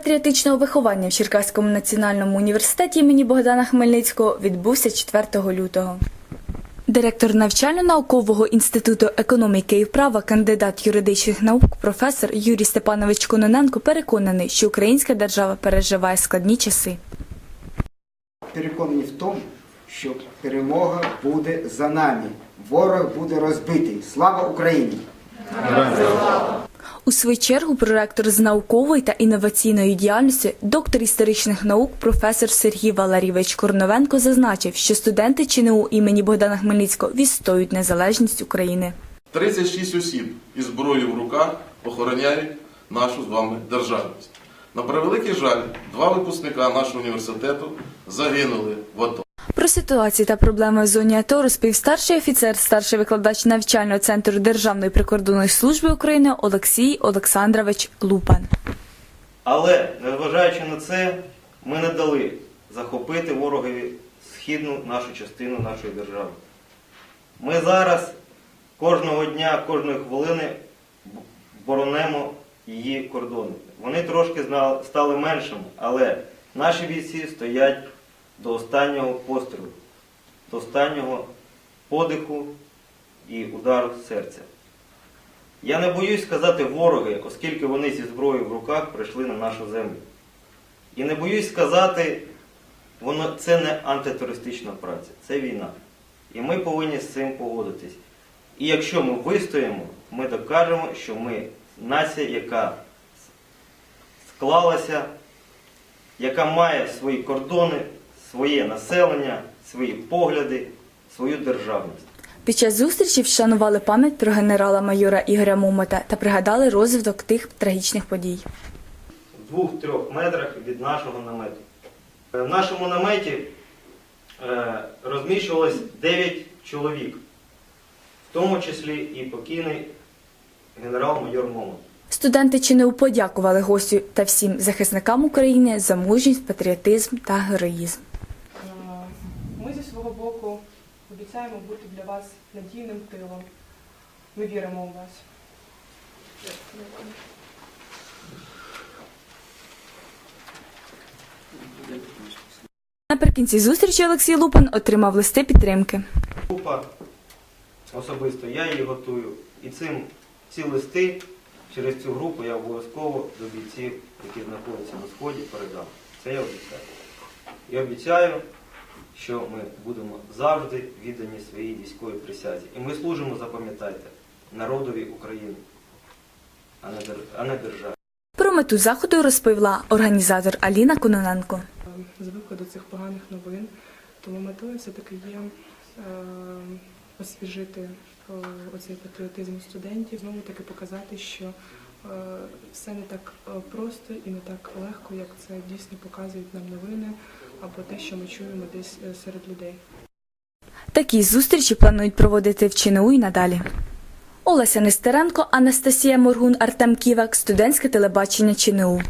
патріотичного виховання в Черкаському національному університеті імені Богдана Хмельницького відбувся 4 лютого. Директор навчально-наукового інституту економіки і права, кандидат юридичних наук, професор Юрій Степанович Кононенко переконаний, що українська держава переживає складні часи. переконані в тому, що перемога буде за нами. Ворог буде розбитий. Слава Україні! У свою чергу проректор з наукової та інноваційної діяльності, доктор історичних наук, професор Сергій Валерійович Корновенко зазначив, що студенти ЧНУ імені Богдана Хмельницького відстоюють незалежність України. 36 осіб із зброєю в руках охороняють нашу з вами державність. На превеликий жаль, два випускника нашого університету загинули в АТО. Про ситуацію та проблеми в зоні АТО розповів старший офіцер, старший викладач навчального центру Державної прикордонної служби України Олексій Олександрович Лупан. Але, незважаючи на це, ми не дали захопити ворогові східну нашу частину нашої держави. Ми зараз кожного дня, кожної хвилини б- боронимо її кордони. Вони трошки стали меншими, але наші бійці стоять до останнього пострілу, до останнього подиху і удару серця. Я не боюсь сказати вороги, оскільки вони зі зброєю в руках прийшли на нашу землю. І не боюсь сказати, воно, це не антитерористична праця, це війна. І ми повинні з цим погодитись. І якщо ми вистоїмо, ми докажемо, що ми нація, яка склалася, яка має свої кордони, своє населення, свої погляди, свою державність. Під час зустрічі вшанували пам'ять про генерала-майора Ігоря Момота та пригадали розвиток тих трагічних подій. в двох-трьох метрах від нашого намету. Е, В нашому наметі е, розміщувалось 9 чоловік, в тому числі і покійний генерал-майор Момот. Студенти ЧНУ подякували гостю та всім захисникам України за мужність, патріотизм та героїзм. Свого боку обіцяємо бути для вас надійним тилом. Ми віримо у вас. Наприкінці зустрічі Олексій Лупан отримав листи підтримки. Група особисто я її готую. І цим ці листи через цю групу я обов'язково до бійців, які знаходяться на сході, передам. Це я обіцяю. І обіцяю, що ми будемо завжди віддані своїй військовій присязі. І ми служимо, запам'ятайте, народові України, а не, дер- а не державі. Про мету заходу розповіла організатор Аліна Кононенко. Звикли до цих поганих новин, тому метою все-таки є е, освіжити е, оцей патріотизм студентів, знову таки показати, що е, все не так просто і не так легко, як це дійсно показують нам новини або те, що ми чуємо десь е, серед людей. Такі зустрічі планують проводити в ЧНУ і надалі. Олеся Нестеренко, Анастасія Моргун, Артем Ківак, студентське телебачення ЧНУ.